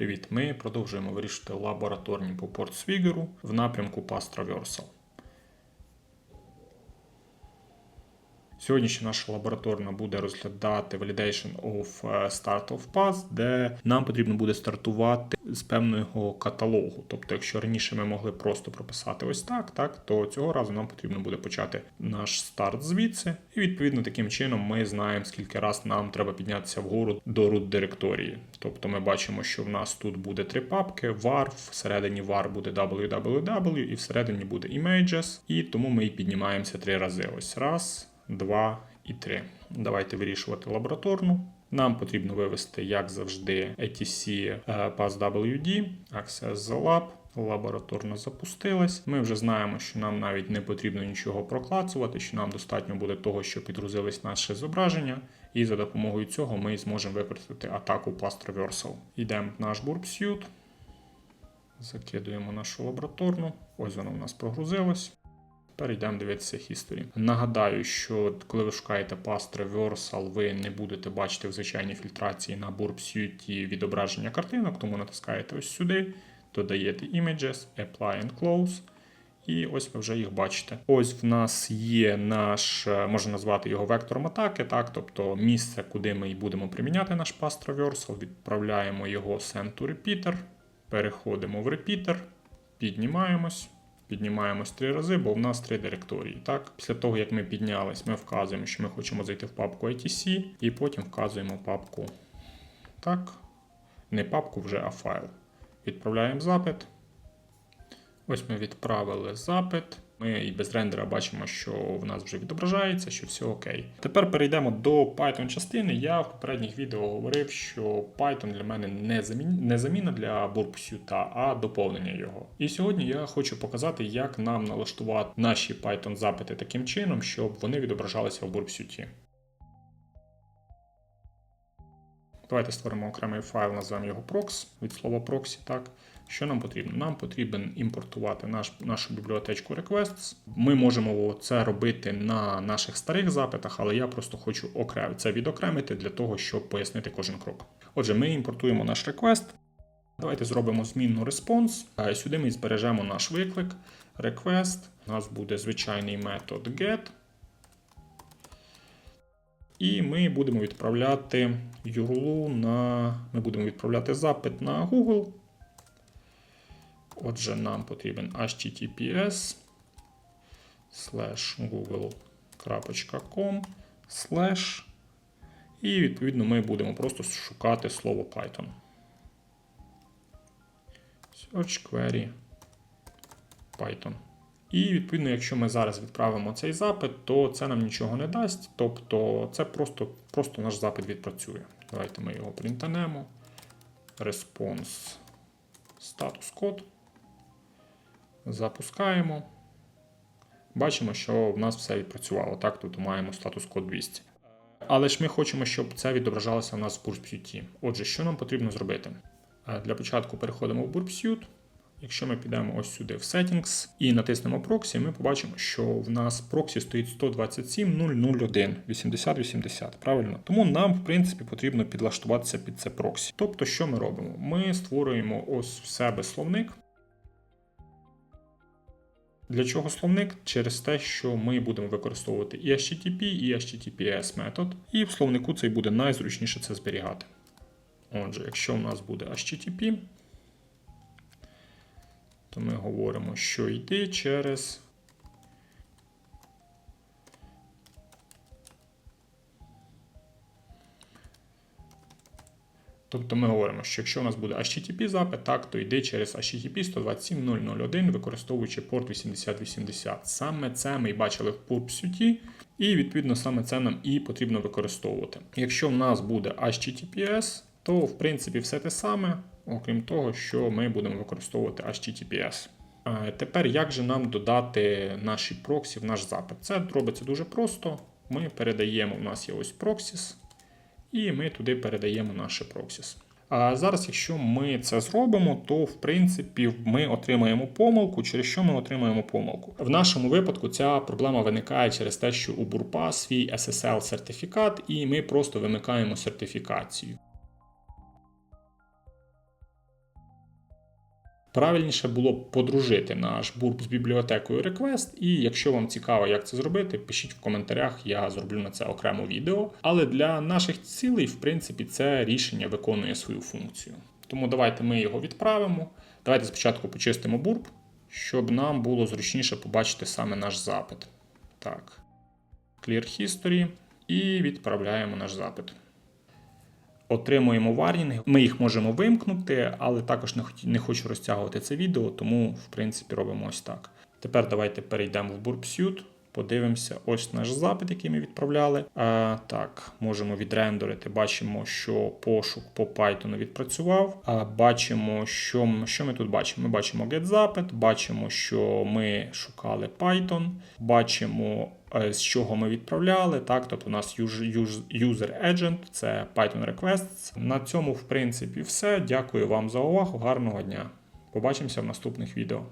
Привіт! Ми продовжуємо вирішити лабораторні по портсвігеру в напрямку Pass Traversal. Сьогоднішня наша лабораторна буде розглядати Validation of е, Start of Path, де нам потрібно буде стартувати з певного каталогу. Тобто, якщо раніше ми могли просто прописати ось так, так, то цього разу нам потрібно буде почати наш старт звідси. І відповідно таким чином ми знаємо, скільки раз нам треба піднятися вгору до root директорії. Тобто ми бачимо, що в нас тут буде три папки: var, всередині var буде www, і всередині буде images, і тому ми і піднімаємося три рази. Ось раз. 2 і 3. Давайте вирішувати лабораторну. Нам потрібно вивести, як завжди, ATC PassWD, Access the Lab. Лабораторно запустилась. Ми вже знаємо, що нам навіть не потрібно нічого проклацувати, що нам достатньо буде того, що підгрузились наше зображення, і за допомогою цього ми зможемо використати атаку Pass Traversal. Йдемо в наш Burp Suite, закидуємо нашу лабораторну. Ось вона у нас прогрузилась. Перейдемо дивитися History. Нагадаю, що коли ви шукаєте Pass Traversal, ви не будете бачити в звичайній фільтрації на Burp Suite відображення картинок, тому натискаєте ось сюди, додаєте Images, Apply and Close. І ось ви вже їх бачите. Ось в нас є наш, можна назвати його вектором атаки, так, тобто місце, куди ми будемо приміняти наш Pass Traversal, відправляємо його Send to Repeater, переходимо в Repeater, піднімаємось. Піднімаємось три рази, бо в нас три директорії. Так, Після того, як ми піднялись, ми вказуємо, що ми хочемо зайти в папку ITC, і потім вказуємо папку. Так, не папку вже, а файл. Відправляємо запит. Ось ми відправили запит. Ми і без рендера бачимо, що в нас вже відображається, що все окей. Тепер перейдемо до Python частини. Я в попередніх відео говорив, що Python для мене не заміна, не заміна для Burpsuite, а доповнення його. І сьогодні я хочу показати, як нам налаштувати наші Python запити таким чином, щоб вони відображалися в Burpsuite. Давайте створимо окремий файл, назвемо його prox від слова proxy. так. Що нам потрібно? Нам потрібен імпортувати наш, нашу бібліотечку requests. Ми можемо це робити на наших старих запитах, але я просто хочу окрем... це відокремити для того, щоб пояснити кожен крок. Отже, ми імпортуємо наш request. Давайте зробимо змінну response. Сюди ми збережемо наш виклик. Request. У нас буде звичайний метод get. І ми будемо відправляти URL на. Ми будемо відправляти запит на Google. Отже, нам потрібен https google.com і відповідно ми будемо просто шукати слово Python. Search query Python. І відповідно, якщо ми зараз відправимо цей запит, то це нам нічого не дасть. Тобто це просто просто наш запит відпрацює. Давайте ми його принтанемо. Response status code. Запускаємо. Бачимо, що в нас все відпрацювало. Так, тут маємо статус код 200. Але ж ми хочемо, щоб це відображалося в нас в BurpSuite. Отже, що нам потрібно зробити? Для початку переходимо в BurpSuite. Якщо ми підемо ось сюди в Settings і натиснемо проксі, ми побачимо, що в нас проксі стоїть 127.001 8080. Правильно? Тому нам, в принципі, потрібно підлаштуватися під це проксі. Тобто, що ми робимо? Ми створюємо ось в себе словник. Для чого словник? Через те, що ми будемо використовувати і HTTP, і HTTPS метод, і в словнику це буде найзручніше це зберігати. Отже, якщо у нас буде HTTP, то ми говоримо, що йде через Тобто ми говоримо, що якщо у нас буде HTTP запит, так, то йде через HTTP 127.0.0.1, використовуючи порт 8080. Саме це ми бачили в PURPSUT, і відповідно саме це нам і потрібно використовувати. Якщо в нас буде HTTPS, то в принципі все те саме, окрім того, що ми будемо використовувати HTTPS. Тепер як же нам додати наші проксі в наш запит? Це робиться дуже просто. Ми передаємо, у нас є ось проксіс. І ми туди передаємо наше проксіс. А зараз, якщо ми це зробимо, то в принципі ми отримаємо помилку, через що ми отримаємо помилку. В нашому випадку ця проблема виникає через те, що у бурпа свій SSL сертифікат, і ми просто вимикаємо сертифікацію. Правильніше було б подружити наш бурб з бібліотекою Request, і якщо вам цікаво, як це зробити, пишіть в коментарях, я зроблю на це окремо відео. Але для наших цілей, в принципі, це рішення виконує свою функцію. Тому давайте ми його відправимо. Давайте спочатку почистимо бурб, щоб нам було зручніше побачити саме наш запит. Так, Clear History і відправляємо наш запит. Отримуємо варнінги. Ми їх можемо вимкнути, але також не, хочу розтягувати це відео, тому в принципі робимо ось так. Тепер давайте перейдемо в Burpsuite, подивимося ось наш запит, який ми відправляли. А, так, можемо відрендерити. Бачимо, що пошук по Python відпрацював. А, бачимо, що, що ми тут бачимо. Ми бачимо GetZapit, бачимо, що ми шукали Python, бачимо е, з чого ми відправляли. Так, тобто у нас user agent, це Python requests. На цьому, в принципі, все. Дякую вам за увагу. Гарного дня. Побачимося в наступних відео.